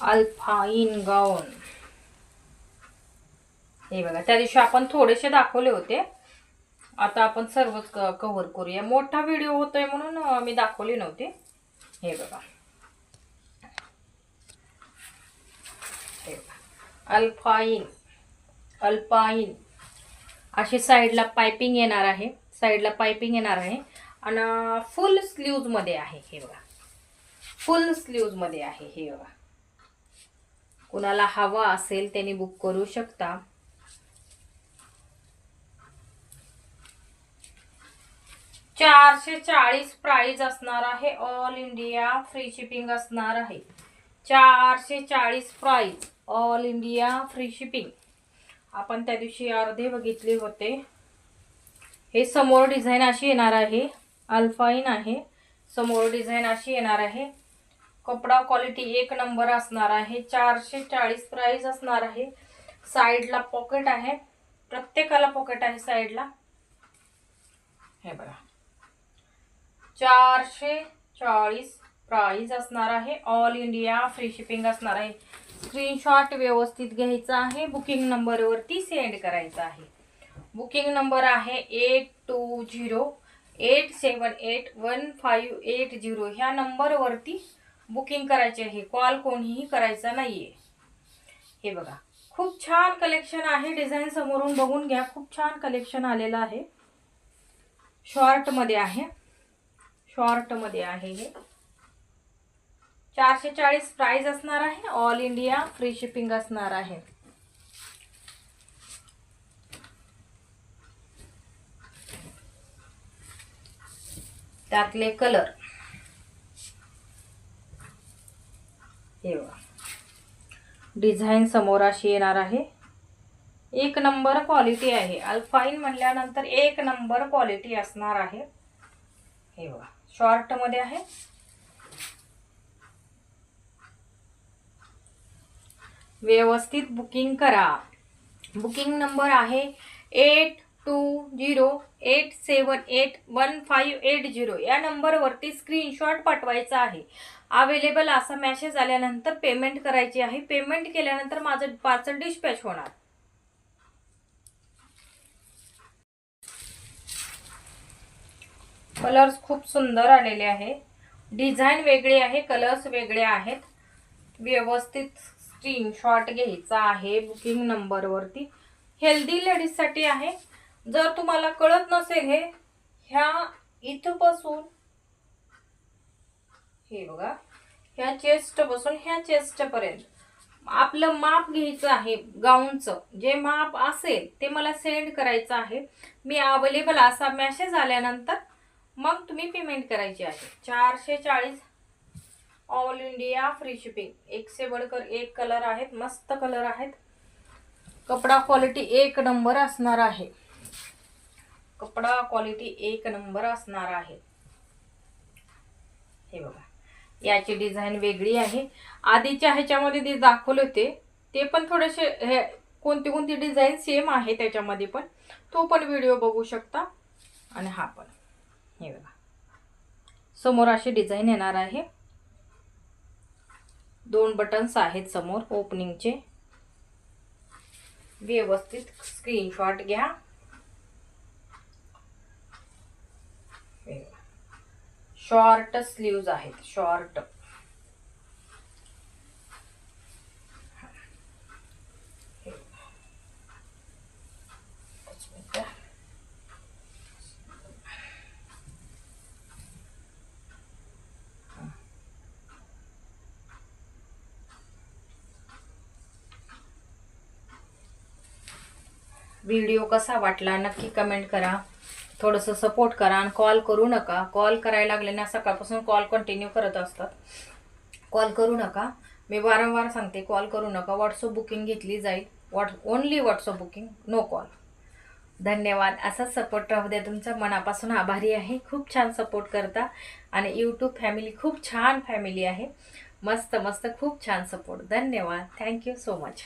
अल्फाईन गाऊन. हे बघा त्या दिवशी आपण थोडेसे दाखवले होते. आता आपण सर्वच कव्हर करूया. मोठा व्हिडिओ होतोय म्हणून मी दाखवले नव्हते. हे बघा. हे बघा. Alpine alpine. अशी साईडला पायपिंग येणार आहे. साईडला पायपिंग येणार आहे. आणि फुल स्लीव्जमध्ये आहे. हे बघा. फुल स्लीव्जमध्ये आहे. हे बघा. कुणाला हवा असेल त्यांनी बुक करू शकता. चारशे चाळीस प्राईज असणार आहे. ऑल इंडिया फ्री शिपिंग असणार आहे. चारशे चाळीस prize all India free shipping. आपण त्या दिवशी अर्धे बघितले होते. हे समोर डिझाईन अशी येणार आहे. अल्फाईन आहे. समोर डिझाईन अशी येणार आहे. कपडा क्वालिटी एक नंबर असणार आहे. चारशे चाळीस प्राइस असणार आहे. साईडला पॉकेट आहे. प्रत्येकाला पॉकेट आहे साईडला हे बघा. चारशे चाळीस प्राइस असणार आहे. ऑल इंडिया फ्री शिपिंग असणार आहे. स्क्रीनशॉट व्यवस्थित घ्यायचा आहे. बुकिंग नंबरवरती सेंड करायचा आहे. बुकिंग नंबर आहे eight two zero eight seven eight one five eight zero ह्या नंबरवरती बुकिंग करायची आहे कॉल कोणीही करायचा नाहीये. हे बघा खूप छान कलेक्शन आहे डिझाईन समोरून बघून घ्या. खूप छान कलेक्शन आलेलं आहे. शॉर्टमध्ये आहे. शॉर्टमध्ये आहे हे. चारशे चाळीस प्राईज असणार आहे. ऑल इंडिया फ्री शिपिंग असणार आहे. त्यातले कलर हे बघा डिझाईन समोर अशी येणार आहे. एक नंबर क्वालिटी आहे. अल्फाईन म्हणल्यानंतर एक नंबर क्वालिटी असणार आहे. हे बघा शॉर्टमध्ये आहे. व्यवस्थित बुकिंग करा. बुकिंग नंबर आहे eight two zero eight seven eight one five eight zero या नंबरवरती स्क्रीनशॉट पाठवायचा आहे. अवेलेबल असा मॅसेज आल्यानंतर पेमेंट करायची आहे. पेमेंट केल्यानंतर माझं पार्सल डिस्पॅच होणार. कलर्स खूप सुंदर आलेले आहे. डिझाईन वेगळी आहे कलर्स वेगळे आहेत. व्यवस्थित स्क्रीनशॉट घ्यायचा आहे बुकिंग नंबरवरती हेल्दी लेडीजसाठी आहे. जर तुम्हाला कळत नसेल हे ह्या इथपासून हे बघा ह्या चेस्टपासून ह्या चेस्ट पर्यंत आपलं माप घ्यायचं आहे गाऊनचं. जे माप असेल ते मला सेंड करायचं आहे. मी अवेलेबल असा मॅसेज आल्यानंतर मग तुम्ही पेमेंट करायची आहे. चारशे चाळीस ऑल इंडिया फ्री शिपिंग एक बडकर एक कलर आहेत मस्त कलर आहेत. कपडा क्वालिटी एक नंबर असणार आहे. कपडा क्वालिटी एक नंबर असणार आहे. हे बघा. याची डिझाईन वेगळी आहे. आधीच्या ह्याच्यामध्ये जे दाखवले होते ते पण थोडेसे हे कोणती कोणती डिझाईन सेम आहे त्याच्यामध्ये पण. तो पण व्हिडिओ बघू शकता. आणि हा पण. हे बघा. समोर अशी डिझाईन येणार आहे. दोन बटन्स आहेत समोर ओपनिंगचे व्यवस्थित स्क्रीनशॉट घ्या. शॉर्ट स्लीव्ज आहेत शॉर्ट. व्हिडिओ कसा वाटला नक्की कमेंट करा. थोडंसं सपोर्ट करा आणि कॉल करू नका. कॉल करायला लागले ना सकाळपासून कॉल कंटिन्यू करत असतात. कॉल करू नका. मी वारंवार सांगते कॉल करू नका. व्हॉट्सअप बुकिंग घेतली जाईल. What only WhatsApp booking no call धन्यवाद. असाच सपोर्ट राहू द्या. तुमचा मनापासून आभारी आहे. खूप छान सपोर्ट करता. आणि यूट्यूब फॅमिली खूप छान फॅमिली आहे. मस्त मस्त खूप छान सपोर्ट धन्यवाद. Thank you so much